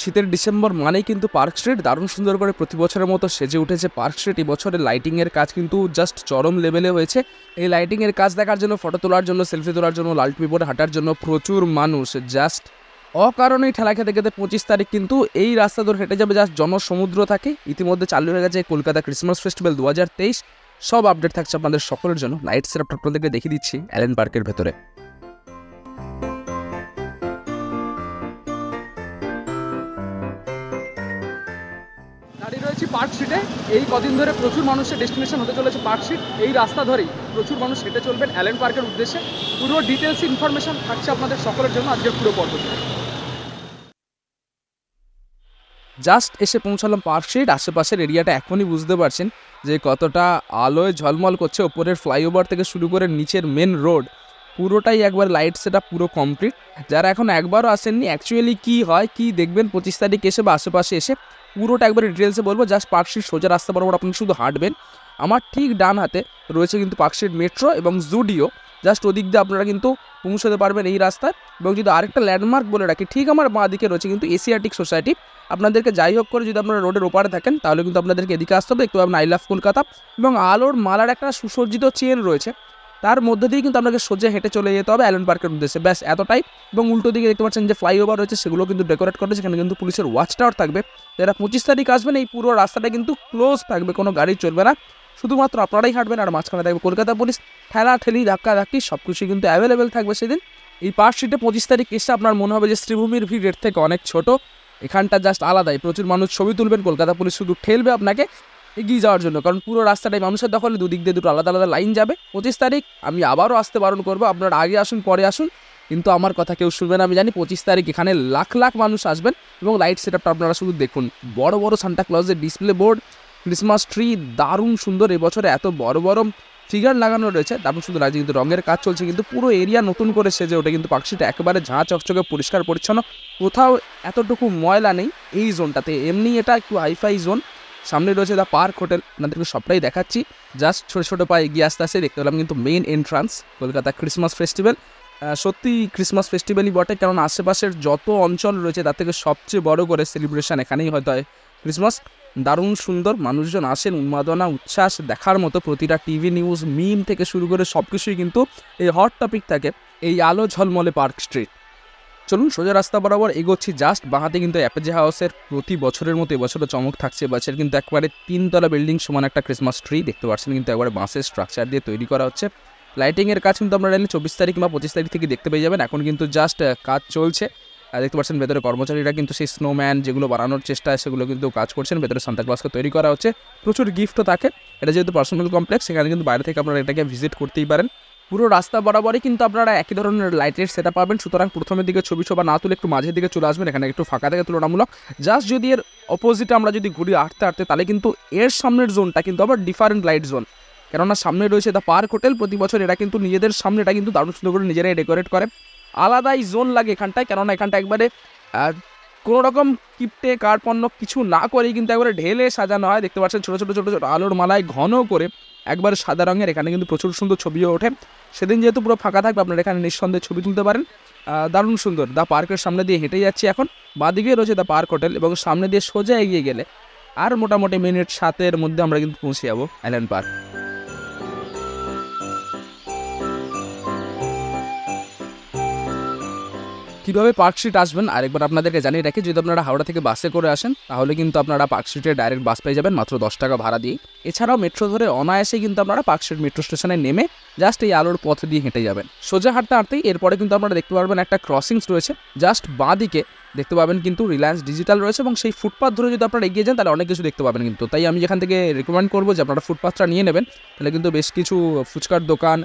শীতের ডিসেম্বর মানেই কিন্তু পার্ক স্ট্রিট। দারুণ সুন্দর করে প্রতি বছরের মতো সেজে উঠেছে পার্ক স্ট্রিট। এই বছরের লাইটিংয়ের কাজ কিন্তু জাস্ট চরম লেভেলে হয়েছে। এই লাইটিংয়ের কাজ দেখার জন্য ফটো তোলার জন্য সেলফি তোলার জন্য, লাল পিপরে হাঁটার জন্য প্রচুর মানুষ। জাস্ট অকারণেই ঠেলা খেতে খেতে পঁচিশ তারিখ কিন্তু এই রাস্তা ধরে হেঁটে যাবে জাস্ট জনসমুদ্র থাকে। ইতিমধ্যে চালু হয়ে গেছে কলকাতা ক্রিসমাস ফেস্টিভ্যাল দু হাজার তেইশ। সব আপডেট থাকছে আপনাদের সকলের জন্য। লাইট সেট আপনাদেরকে দেখিয়ে দিচ্ছি অ্যালেন পার্কের ভেতরে। দাঁড়িয়ে রয়েছি পার্ক স্ট্রিটে এই কদিন ধরে প্রচুর মানুষের ডেস্টিনেশন হতে চলেছে পার্ক স্ট্রিট এই রাস্তা ধরেই প্রচুর মানুষ হেঁটে চলবেন অ্যালেন পার্কের উদ্দেশ্যে। পুরো ডিটেলস ইনফরমেশন থাকছে আপনাদের সকলের জন্য আজকের পুরো পর্ব জাস্ট এসে পৌঁছালাম পার্ক স্ট্রিট আশেপাশের এরিয়াটা এখনই বুঝতে পারছেন যে কতটা আলোয় ঝলমল করছে। ওপরের ফ্লাইওভার থেকে শুরু করে নিচের মেন রোড পুরোটাই একবার লাইট সেট পুরো কমপ্লিট যারা এখন একবারও আসেননি অ্যাকচুয়ালি কি হয়, কি দেখবেন, পঁচিশ তারিখ এসে বা আশেপাশে এসে পুরোটা একবার ডিটেলসে বলব জাস্ট পার্ক স্ট্রিট সোজা রাস্তা বরাবর আপনি শুধু হাঁটবেন। আমার ঠিক ডান হাতে রয়েছে কিন্তু পার্ক স্ট্রিট মেট্রো এবং জুডিও জাস্ট ওদিক দিয়ে আপনারা কিন্তু পৌঁছতে পারবেন এই রাস্তায়। এবং যদি আরেকটা ল্যান্ডমার্ক বলে রাখি, ঠিক আমার বাঁ দিকে রয়েছে কিন্তু এশিয়াটিক সোসাইটি আপনাদেরকে যাই হোক করে যদি আপনারা রোডের ওপারে থাকেন, তাহলে কিন্তু আপনাদেরকে এদিকে আসতে হবে দেখতে পাবেন আই লাভ কলকাতা। এবং আলোর মালার একটা সুসজ্জিত চেন রয়েছে। তার মধ্যে দিয়ে কিন্তু আপনাকে সোজা হেঁটে চলে যেতে হবে অ্যালেন পার্কের উদ্দেশ্যে। ব্যাস, এতটাই। এবং উল্টো দিকে দেখতে পাচ্ছেন যে ফ্লাইওভার রয়েছে সেগুলো কিন্তু ডেকোরেট করা সেখানে কিন্তু পুলিশের ওয়াচ টাওয়ার থাকবে। যারা পঁচিশ তারিখ আসবেন, এই পুরো রাস্তাটা কিন্তু ক্লোজ থাকবে, কোনো গাড়ি চলবে না। শুধুমাত্র আপনারাই হাঁটবেন আর মাঝখানে থাকবে কলকাতা পুলিশ। ঠেলা, ঠেলি, ধাক্কা, ধাক্কি সব কিছুই কিন্তু অ্যাভেলেবেল থাকবে সেদিন। এই পার্ক স্ট্রিটে পঁচিশ তারিখ এসে আপনার মনে হবে যে শ্রীভূমির ভিড় এর থেকে অনেক ছোট। এখানটা জাস্ট আলাদাই। প্রচুর মানুষ ছবি তুলবেন, কলকাতা পুলিশ শুধু ঠেলবে আপনাকে। এগিয়ে যাওয়ার জন্য। কারণ পুরো রাস্তাটাই মানুষের দখলে, দুদিক দিয়ে দুটো আলাদা আলাদা লাইন যাবে। পঁচিশ তারিখ, আমি আবারও আসতে বারণ করব। আপনারা আগে আসুন, পরে আসুন। কিন্তু আমার কথা কেউ শুনবে না। আমি জানি পঁচিশ তারিখ এখানে লাখ লাখ মানুষ আসবেন এবং লাইট সেট আপটা আপনারা শুধু দেখুন। বড় বড় সান্টা ক্লজের ডিসপ্লে বোর্ড ক্রিসমাস ট্রি দারুণ সুন্দর। এবছরে এত বড় বড় ফিগার লাগানো রয়েছে। দারুণ সুন্দর। লাগছে কিন্তু রঙের কাজ চলছে, কিন্তু পুরো এরিয়া নতুন করে সেজে ওঠে। কিন্তু পাখিটা একেবারে ঝাঁ, চকচকে, পরিষ্কার, পরিচ্ছন্ন। কোথাও এতটুকু ময়লা নেই এই জোনটাতে এমনি এটা একটু হাইফাই জোন সামনে রয়েছে দ্য পার্ক হোটেল আপনাদেরকে সবটাই দেখাচ্ছি। জাস্ট ছোটো ছোটো পায়ে এগিয়ে আসতে আসতে দেখতে পেলাম কিন্তু main entrance Kolkata Christmas festival সত্যি ক্রিসমাস ফেস্টিভ্যালই বটে, কারণ আশেপাশের যত অঞ্চল রয়েছে, তার থেকে সবচেয়ে বড় করে সেলিব্রেশন এখানেই হয়তো হয় ক্রিসমাস দারুণ সুন্দর মানুষজন আসেন, উন্মাদনা, উচ্ছ্বাস দেখার মতো প্রতিটা টিভি নিউজ মিম থেকে শুরু করে সব কিছুই কিন্তু এই হট টপিক থাকে, এই আলো ঝলমলে পার্ক স্ট্রিট চলুন সোজা রাস্তা বরাবর এগোচ্ছি। জাস্ট বাঁহাতে কিন্তু অ্যাপেজে হাউসের প্রতি বছরের মতো এবছরও চমক থাকছে। এবছর কিন্তু একবারে তিনতলা বিল্ডিং সমান একটা ক্রিসমাস ট্রি দেখতে পাচ্ছেন। কিন্তু একবারে বাঁশের স্ট্রাকচার দিয়ে তৈরি করা হচ্ছে। লাইটিংয়ের কাজ কিন্তু আপনারা জানেন চব্বিশ তারিখ বা পঁচিশ তারিখ থেকে দেখতে পেয়ে যাবেন। এখন কিন্তু জাস্ট কাজ চলছে। দেখতে পাচ্ছেন ভেতরে কর্মচারীরা কিন্তু সেই স্নোম্যান যেগুলো বানানোর চেষ্টা সেগুলো কিন্তু কাজ করছেন। ভেতরে সান্তা ক্লাসকে তৈরি করা হচ্ছে। প্রচুর গিফটও থাকে। এটা যেহেতু পার্সোনাল কমপ্লেক্স সেখানে কিন্তু বাইরে থেকে আপনারা এটাকে ভিজিট করতেই পারেন। পুরো রাস্তা বরাবরই কিন্তু আপনারা একই ধরনের লাইটের সেটা পাবেন। সুতরাং প্রথমের দিকে ছবি ছোবা না তুলে একটু মাঝের দিকে চলে আসবেন। এখানে একটু ফাঁকা থেকে তুলনামূলক। জাস্ট যদি এর অপোজিটে আমরা যদি ঘুরি হাঁটতে হাঁটতে তাহলে কিন্তু এর সামনের জোনটা কিন্তু আবার ডিফারেন্ট লাইট জোন কেননা সামনে রয়েছে দ্য পার্ক হোটেল প্রতি বছর এরা কিন্তু নিজেদের সামনেটা কিন্তু দারুণ সুন্দর করে নিজেরাই ডেকোরেট করে। আলাদাই জোন লাগে এখানটায়। কেননা এখানটা একবারে কোনো রকম কিপটে, কার্পণ্য কিছু না করেই কিন্তু একবারে ঢেলে সাজানো হয়। দেখতে পাচ্ছেন ছোটো ছোটো ছোটো ছোটো আলোর মালায় ঘন করে। একবার সাদা রঙের, এখানে কিন্তু প্রচুর সুন্দর ছবিও ওঠে। সেদিন যেহেতু পুরো ফাঁকা থাকবে, আপনারা এখানে নিঃসন্দেহে ছবি তুলতে পারেন। দারুণ সুন্দর দ্য পার্কের সামনে দিয়ে হেঁটে যাচ্ছি এখন। বাঁদিকে রয়েছে দ্য পার্ক হোটেল এবং সামনে দিয়ে সোজা এগিয়ে গেলে আর মোটামুটি মিনিট সাতের মধ্যে আমরা কিন্তু পৌঁছে যাব অ্যালেন পার্ক। কীভাবে পার্ক স্ট্রিট আসবেন? আরেকবার আপনাদেরকে জানিয়ে রাখি, যদি আপনারা হাওড়া থেকে বাসে করে আসেন, তাহলে কিন্তু আপনারা পার্ক স্ট্রিটে ডাইরেক্ট বাস পেয়ে যাবেন মাত্র দশ টাকা ভাড়া দিয়ে। এছাড়াও মেট্রো ধরে অনায়াসে কিন্তু আপনারা পার্ক স্ট্রিট মেট্রো স্টেশনে নেমে জাস্ট এই আলোর পথ দিয়ে হেঁটে যাবেন। সোজা হাঁটতে হাঁটতেই এরপরে কিন্তু আপনারা দেখতে পারবেন একটা ক্রসিংস রয়েছে। জাস্ট বাঁ দিকে দেখতে পাবেন কিন্তু রিলায়েন্স ডিজিটাল রয়েছে এবং সেই ফুটপাথ ধরে যদি আপনারা এগিয়ে যান, তাহলে অনেক কিছু দেখতে পাবেন কিন্তু। তাই আমি যেখান থেকে রেকমেন্ড করব যে আপনারা ফুটপাথটা নিয়ে নেবেন। তাহলে কিন্তু বেশ কিছু ফুচকার দোকান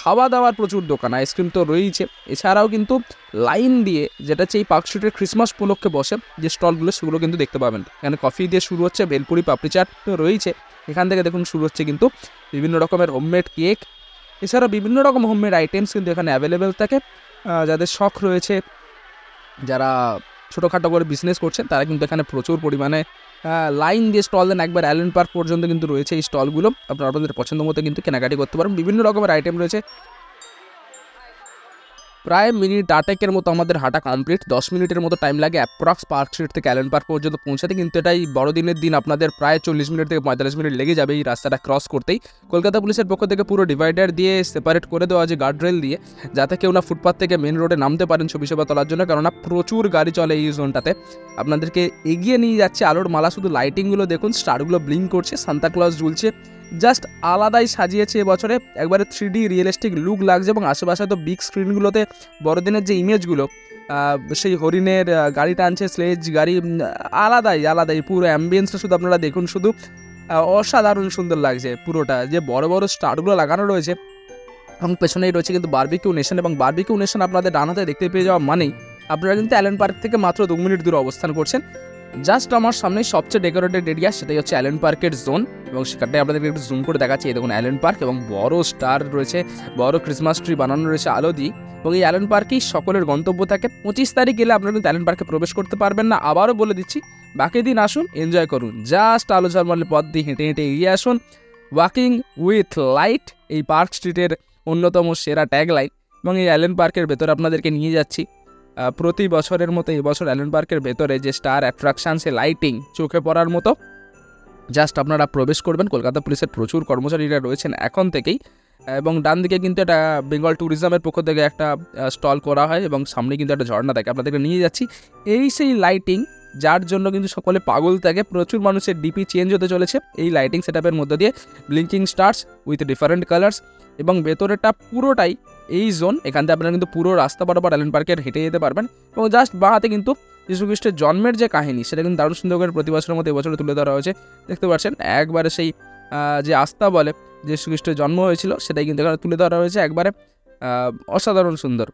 খাওয়া দাওয়ার প্রচুর দোকান, আইসক্রিম তো রয়েইছে। এছাড়াও কিন্তু লাইন দিয়ে যেটা হচ্ছে এই পার্ক স্ট্রিটের ক্রিসমাস উপলক্ষে বসে, যে স্টলগুলো, সেগুলো কিন্তু দেখতে পাবেন। এখানে কফি দিয়ে শুরু হচ্ছে, বেলপুরি, পাপড়ি চাট তো রয়েছে এখান থেকে দেখুন শুরু হচ্ছে কিন্তু বিভিন্ন রকমের হোমমেড কেক। এছাড়া বিভিন্ন রকম হোমমেড আইটেমস কিন্তু এখানে অ্যাভেলেবেল থাকে। যাদের শখ রয়েছে, যারা ছোটোখাটো করে বিজনেস করছেন, তারা কিন্তু এখানে প্রচুর পরিমাণে লাইন দিয়ে স্টল দেন। একবার অ্যালেন পার্ক পর্যন্ত কিন্তু রয়েছে এই স্টলগুলো আপনারা আপনাদের পছন্দ মতো কিন্তু কেনাকাটি করতে পারেন। বিভিন্ন রকমের আইটেম রয়েছে। প্রায় মিনিট আটেকের মতো আমাদের হাঁটা কমপ্লিট দশ মিনিটের মতো টাইম লাগে অ্যাপ্রক্স পার্ক স্ট্রিট থেকে অ্যালেন পার্ক পর্যন্ত পৌঁছাতে। কিন্তু এটাই বড়দিনের দিন, আপনাদের প্রায় চল্লিশ মিনিট থেকে পঁয়তাল্লিশ মিনিট লেগে যাবে এই রাস্তাটা ক্রস করতেই। কলকাতা পুলিশের পক্ষ থেকে পুরো ডিভাইডার দিয়ে সেপারেট করে দেওয়া আছে গার্ড রেল দিয়ে, যাতে কেউ না ফুটপাথ থেকে মেন রোডে নামতে পারেন ছবি সেবা তোলার জন্য। কেননা প্রচুর গাড়ি চলে এই জোনটাতে আপনাদেরকে এগিয়ে নিয়ে যাচ্ছে আলোর মালা, শুধু লাইটিংগুলো দেখুন স্টারগুলো ব্লিং করছে সান্তা ক্লজ ঝুলছে জাস্ট আলাদাই সাজিয়েছে এবছরে। একবারে থ্রি ডি রিয়েলিস্টিক লুক লাগছে এবং আশেপাশে তো বিগ স্ক্রিনগুলোতে বড়দিনের যে ইমেজগুলো সেই হরিণের গাড়ি টানছে স্লেজ গাড়ি আলাদাই আলাদাই, পুরো অ্যাম্বিয়েন্সটা শুধু আপনারা দেখুন শুধু অসাধারণ সুন্দর লাগছে পুরোটা। যে বড় বড় স্টারগুলো লাগানো রয়েছে এবং পেছনেই রয়েছে কিন্তু বার্বিকিউ নেশন এবং বার্বিকিউ নেশন আপনাদের ডান হাতে দেখতে পেয়ে যাওয়া মানেই আপনারা কিন্তু অ্যালেন পার্ক থেকে মাত্র দু মিনিট দূরে অবস্থান করছেন। জাস্ট আমার সামনে সবচেয়ে ডেকোরেটেড এরিয়া সেটাই হচ্ছে অ্যালেন পার্কের জোন এবং সেখানটায় আপনাদেরকে একটু জুম করে দেখাচ্ছি। দেখুন, অ্যালেন পার্ক এবং বড় স্টার রয়েছে, বড় ক্রিসমাস ট্রি বানানো রয়েছে আলো দিয়ে এবং এই অ্যালেন পার্কেই সকলের গন্তব্য থাকে। পঁচিশ তারিখ গেলে আপনারা কিন্তু অ্যালেন পার্কে প্রবেশ করতে পারবেন না। আবারও বলে দিচ্ছি, বাকি দিন আসুন এনজয় করুন। জাস্ট আলো ঝলমলের পথ দিয়ে হেঁটে হেঁটে এগিয়ে আসুন। ওয়াকিং উইথ লাইট এই পার্ক স্ট্রিটের অন্যতম সেরা ট্যাগ লাইন এবং এই অ্যালেন পার্কের ভেতরে আপনাদেরকে নিয়ে যাচ্ছি। প্রতি বছরের মতো এবছর অ্যালেন পার্কের ভেতরে যে স্টার অ্যাট্রাকশান, সে লাইটিং চোখে পড়ার মতো জাস্ট আপনারা প্রবেশ করবেন। কলকাতা পুলিশের প্রচুর কর্মচারীরা রয়েছেন এখন থেকেই। এবং ডান দিকে কিন্তু একটা বেঙ্গল ট্যুরিজমের পক্ষ থেকে একটা স্টল করা হয় এবং সামনে কিন্তু একটা ঝর্ণা থাকে। আপনাদেরকে নিয়ে যাচ্ছি। এই সেই লাইটিং যার জন্য কিন্তু সকলে পাগল থাকে। প্রচুর মানুষের ডিপি চেঞ্জ হতে চলেছে। এই লাইটিং সেটআপের মধ্যে দিয়ে blinking stars with different colours এবং ভেতরেটা পুরোটাই এই জোন এখান থেকে আপনারা কিন্তু পুরো রাস্তা বরাবর অ্যালেন পার্কের হেঁটে যেতে পারবেন এবং জাস্ট বা হাতে কিন্তু যীশু খ্রিস্টের জন্মের যে কাহিনী, সেটা কিন্তু দারুণ সুন্দর করে প্রতি বছরের মতো এবছরে তুলে ধরা হয়েছে। দেখতে পাচ্ছেন, একবারে সেই যে আস্থা বলে যীশুখ্রিস্টের খ্রিস্টের জন্ম হয়েছিল, সেটাই কিন্তু এখানে তুলে ধরা হয়েছে। একবারে অসাধারণ সুন্দর।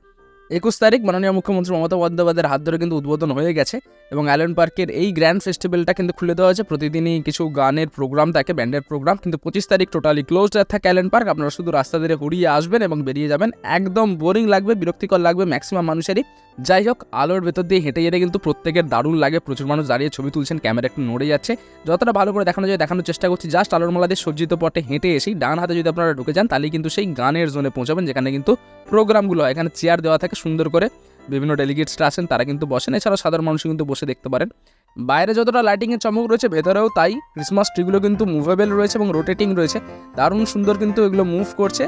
একুশ তারিখ মাননীয় মুখ্যমন্ত্রী মমতা বন্দ্যোপাধ্যায়ের হাত ধরে কিন্তু উদ্বোধন হয়ে গেছে এবং অ্যালেন পার্কের এই গ্র্যান্ড ফেস্টিভ্যালটা কিন্তু খুলে দেওয়া হয়েছে। প্রতিদিনই কিছু গানের প্রোগ্রাম থাকে, ব্যান্ডের প্রোগ্রাম, কিন্তু পঁচিশ তারিখ টোটালি ক্লোজড থাকে অ্যালেন পার্ক। আপনারা শুধু রাস্তা ধরে ঘুরিয়ে আসবেন এবং বেরিয়ে যাবেন। একদম বোরিং লাগবে, বিরক্তিকর লাগবে ম্যাক্সিমাম মানুষেরই। যাই হোক, আলোর ভেতর দিয়ে হেঁটে যেতে কিন্তু প্রত্যেকের দারুণ লাগে। প্রচুর মানুষ দাঁড়িয়ে ছবি তুলছেন, ক্যামেরা একটু নড়ে যাচ্ছে। যতটা ভালো করে দেখানো যায়, দেখানোর চেষ্টা করছি। জাস্ট আলোর মালা দিয়ে সজ্জিত পটে হেঁটে এসেই ডান হাতে যদি আপনারা ঢুকে যান তাহলে কিন্তু সেই গানের জোনে পৌঁছাবেন, যেখানে কিন্তু প্রোগ্রামগুলো হয়। এখানে চেয়ার দেওয়া থাকে সুন্দর করে। বিভিন্ন ডেলিগেটসরা আছেন, তারা কিন্তু বসেন। এছাড়াও সাধারণ মানুষ কিন্তু বসে দেখতে পারেন। বাইরে যতটা লাইটিংয়ের চমক রয়েছে, ভেতরেও তাই। ক্রিসমাস ট্রিগুলো কিন্তু মুভেবল রয়েছে এবং রোটেটিং রয়েছে। দারুণ সুন্দর কিন্তু এগুলো মুভ করছে।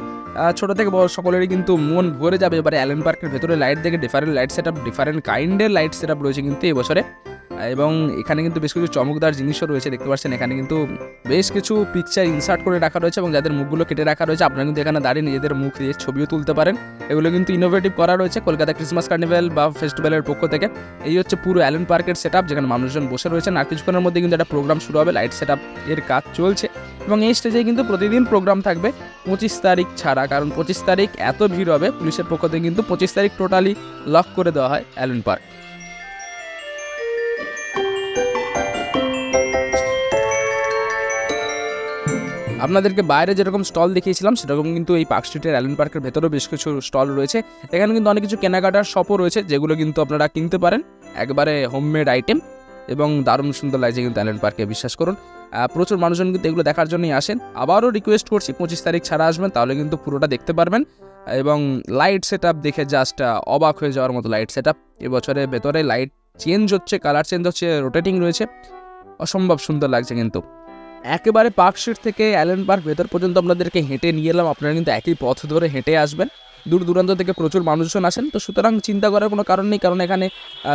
ছোট থেকে বড় সকলেরই কিন্তু মন ভরে যাবে। এবারে অ্যালেন পার্কের ভেতরে লাইট দেখে different light set up different কাইন্ডের light set up রয়েছে কিন্তু এবছরে এবং এখানে কিন্তু বেশ কিছু চমকদার জিনিসও রয়েছে, দেখতে পাচ্ছেন। এখানে কিন্তু বেশ কিছু পিকচার ইনসার্ট করে রাখা রয়েছে এবং যাদের মুখগুলো কেটে রাখা রয়েছে, আপনারা কিন্তু এখানে দাঁড়িয়ে নিজেদের মুখ দিয়ে ছবিও তুলতে পারেন। এগুলো কিন্তু ইনোভেটিভ করা রয়েছে কলকাতা ক্রিসমাস কার্নিভ্যাল বা ফেস্টিভ্যালের পক্ষ থেকে। এই হচ্ছে পুরো অ্যালেন পার্কের সেট আপ যেখানে মানুষজন বসে রয়েছেন। আর কিছুক্ষণের মধ্যে কিন্তু একটা প্রোগ্রাম শুরু হবে লাইট সেট এর কাজ চলছে। এবং এই স্টেজে কিন্তু প্রতিদিন প্রোগ্রাম থাকবে পঁচিশ তারিখ ছাড়া, কারণ পঁচিশ তারিখ এত ভিড় হবে। পুলিশের পক্ষ থেকে কিন্তু পঁচিশ তারিখ টোটালি লক করে দেওয়া হয় অ্যালেন পার্ক আপনাদেরকে বাইরে যেরকম স্টল দেখিয়েছিলাম, সেরকম কিন্তু এই পার্ক স্ট্রিটের অ্যালেন পার্কের ভেতরেও বেশ কিছু স্টল রয়েছে। এখানে কিন্তু অনেক কিছু কেনাকাটার শপও রয়েছে, যেগুলো কিন্তু আপনারা কিনতে পারেন। একবারে হোমমেড আইটেম এবং দারুণ সুন্দর লাগছে কিন্তু অ্যালেন পার্কে, বিশ্বাস করুন। প্রচুর মানুষজন কিন্তু এগুলো দেখার জন্যই আসেন। আবারও রিকোয়েস্ট করছি, পঁচিশ তারিখ ছাড়া আসবেন, তাহলে কিন্তু পুরোটা দেখতে পারবেন। এবং লাইট সেট দেখে জাস্ট অবাক হয়ে যাওয়ার মতো লাইট সেট আপ এবছরের ভেতরে লাইট চেঞ্জ হচ্ছে কালার চেঞ্জ হচ্ছে রোটেটিং রয়েছে। অসম্ভব সুন্দর লাগছে কিন্তু। একেবারে পার্ক স্ট্রিট থেকে অ্যালেন পার্ক ভেতর পর্যন্ত আপনাদেরকে হেঁটে নিয়ে এলাম। আপনারা কিন্তু একই পথ ধরে হেঁটে আসবেন। দূর দূরান্ত থেকে প্রচুর মানুষজন আসেন। তো সুতরাং চিন্তা করার কোনো কারণ নেই, কারণ এখানে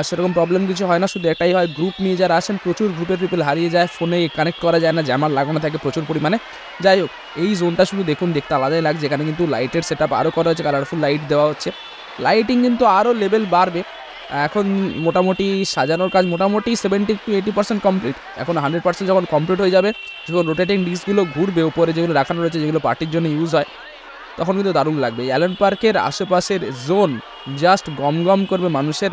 সেরকম প্রবলেম কিছু হয় না। শুধু একটাই হয় গ্রুপ নিয়ে যারা আসেন, প্রচুর গ্রুপের পিপল হারিয়ে যায় ফোনে কানেক্ট করা যায় না জ্যামার লাগানো থাকে প্রচুর পরিমাণে। যাই হোক, এই জোনটা শুধু দেখুন, দেখতে আলাদাই লাগছে। এখানে কিন্তু লাইটের সেট আপ আরও করা হচ্ছে কালারফুল লাইট দেওয়া হচ্ছে। লাইটিং কিন্তু আরও লেভেল বাড়বে। এখন মোটামুটি সাজানোর কাজ মোটামুটি seventy two eighty percent complete এখন হান্ড্রেড পার্সেন্ট যখন কমপ্লিট হয়ে যাবে যখন রোটেটিং ডিস্কগুলো ঘুরবে, উপরে যেগুলো রাখানো রয়েছে, যেগুলো পার্টির জন্য ইউজ হয়, তখন কিন্তু দারুণ লাগবে। অ্যালেন পার্কের আশেপাশের জোন জাস্ট গম গম করবে মানুষের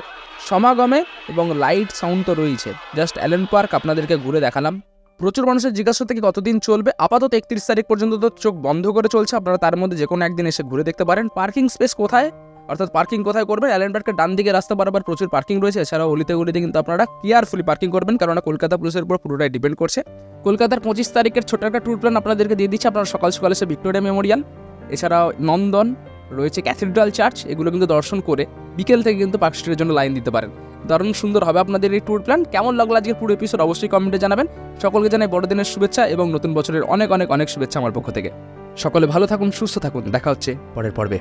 সমাগমে এবং লাইট সাউন্ড তো রয়েছে। জাস্ট অ্যালেন পার্ক আপনাদেরকে ঘুরে দেখালাম। প্রচুর মানুষের জিজ্ঞাসা থেকে কতদিন চলবে? আপাতত একত্রিশ তারিখ পর্যন্ত তো চোখ বন্ধ করে চলছে, আপনারা তার মধ্যে যে কোনো একদিন এসে ঘুরে দেখতে পারেন। পার্কিং স্পেস কোথায়? অর্থাৎ পার্কিং কোথায় করবেন? অ্যালেন পার্কের ডান দিকে রাস্তা বরাবর প্রচুর পার্কিং রয়েছে। এছাড়াও অলিতে গলিতে কিন্তু আপনারা কেয়ারফুলি পার্কিং করবেন কারণ কলকাতা পুলিশের উপর পুরোটাই ডিপেন্ড করছে। কলকাতার পঁচিশ তারিখের ছোট একটা ট্যুর প্ল্যান আপনাদেরকে দিয়ে দিচ্ছে। আপনারা সকাল সকাল এসে ভিক্টোরিয়া মেমোরিয়াল এছাড়াও নন্দন রয়েছে ক্যাথিড্রাল চার্চ এগুলো কিন্তু দর্শন করে বিকেল থেকে কিন্তু পার্ক স্ট্রিটের জন্য লাইন দিতে পারেন। দারুণ সুন্দর হবে আপনাদের এই ট্যুর প্ল্যান কেমন লাগল আজকে পুরো এপিসোড অবশ্যই কমেন্টে জানাবেন। সকলকে জানাই বড়দিনের শুভেচ্ছা এবং নতুন বছরের অনেক অনেক অনেক শুভেচ্ছা আমার পক্ষ থেকে। সকলে ভালো থাকুন, সুস্থ থাকুন। দেখা হচ্ছে পরের পর্বে।